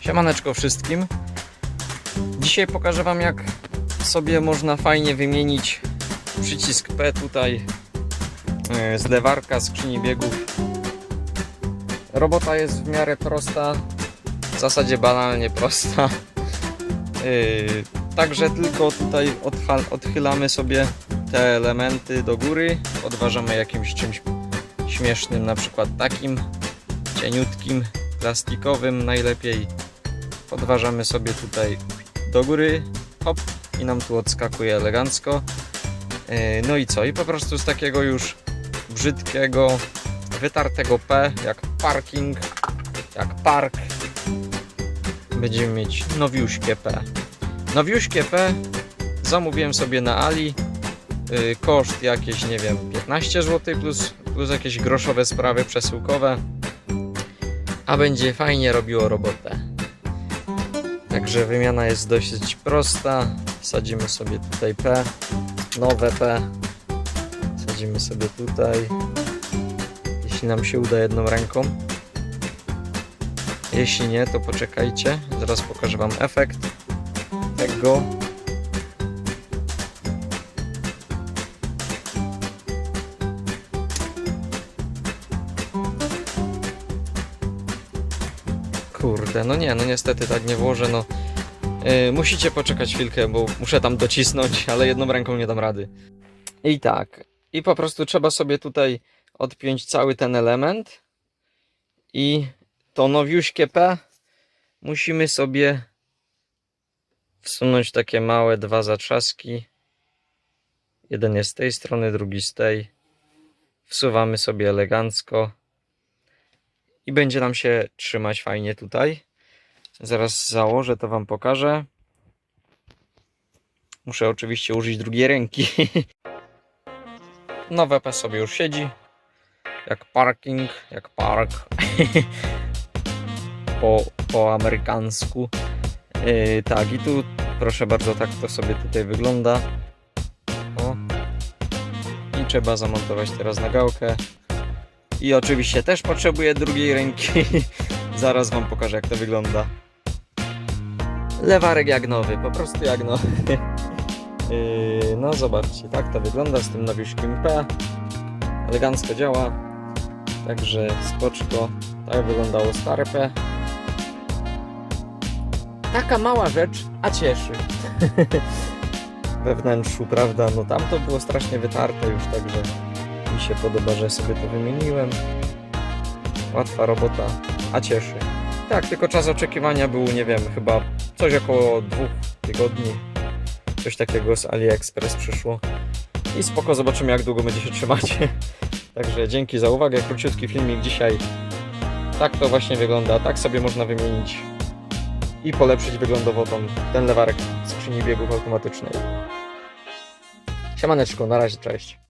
Siemaneczko wszystkim. Dzisiaj pokażę Wam jak sobie można fajnie wymienić przycisk P tutaj e, z lewarka skrzyni biegów. Robota jest w miarę prosta, w zasadzie banalnie prosta. Yy, Także tylko tutaj odchylamy sobie te elementy do góry, odważamy jakimś czymś śmiesznym, na przykład takim cieniutkim, plastikowym najlepiej podważamy sobie tutaj do góry, hop i nam tu odskakuje elegancko. Yy, No i co? I po prostu z takiego już brzydkiego, wytartego P, jak parking, jak park, będziemy mieć nowiuśkie P. Nowiuśkie P zamówiłem sobie na Ali. Yy, Koszt jakieś, nie wiem, 15 zł plus, plus jakieś groszowe sprawy przesyłkowe. A będzie fajnie robiło robotę. Także wymiana jest dosyć prosta. Wsadzimy sobie tutaj P, nowe P. Wsadzimy sobie tutaj. Jeśli nam się uda jedną ręką. Jeśli nie, to poczekajcie. Zaraz pokażę Wam efekt tego. Kurde, no nie, no niestety tak nie włożę, no. Yy, musicie poczekać chwilkę, bo muszę tam docisnąć, ale jedną ręką nie dam rady. I tak, i po prostu trzeba sobie tutaj odpiąć cały ten element i to nowiuśkie P musimy sobie wsunąć takie małe dwa zatrzaski. Jeden jest z tej strony, drugi z tej. Wsuwamy sobie elegancko i będzie nam się trzymać fajnie tutaj. Zaraz założę, to Wam pokażę. Muszę oczywiście użyć drugiej ręki. Nowe P sobie już siedzi. Jak parking, jak park. po, po amerykańsku. Yy, tak, i tu proszę bardzo, tak to sobie tutaj wygląda. O. I trzeba zamontować teraz na gałkę. I oczywiście też potrzebuję drugiej ręki. Zaraz Wam pokażę, jak to wygląda. Lewarek jak nowy, po prostu jak nowy. Yy, no zobaczcie, tak to wygląda z tym nowiuśkim P. Elegancko działa. Także spoczko. Tak wyglądało stare P. Taka mała rzecz, a cieszy. We wnętrzu, prawda? No tam to było strasznie wytarte już, także mi się podoba, że sobie to wymieniłem. Łatwa robota, a cieszy. Tak, tylko czas oczekiwania był, nie wiem, chyba coś około dwóch tygodni. Coś takiego z AliExpress przyszło. I spoko, zobaczymy jak długo będzie się trzymać. Także dzięki za uwagę, króciutki filmik dzisiaj. Tak to właśnie wygląda, tak sobie można wymienić i polepszyć wyglądowo tą, ten lewarek skrzyni biegów automatycznej. Siemaneczko, na razie, cześć.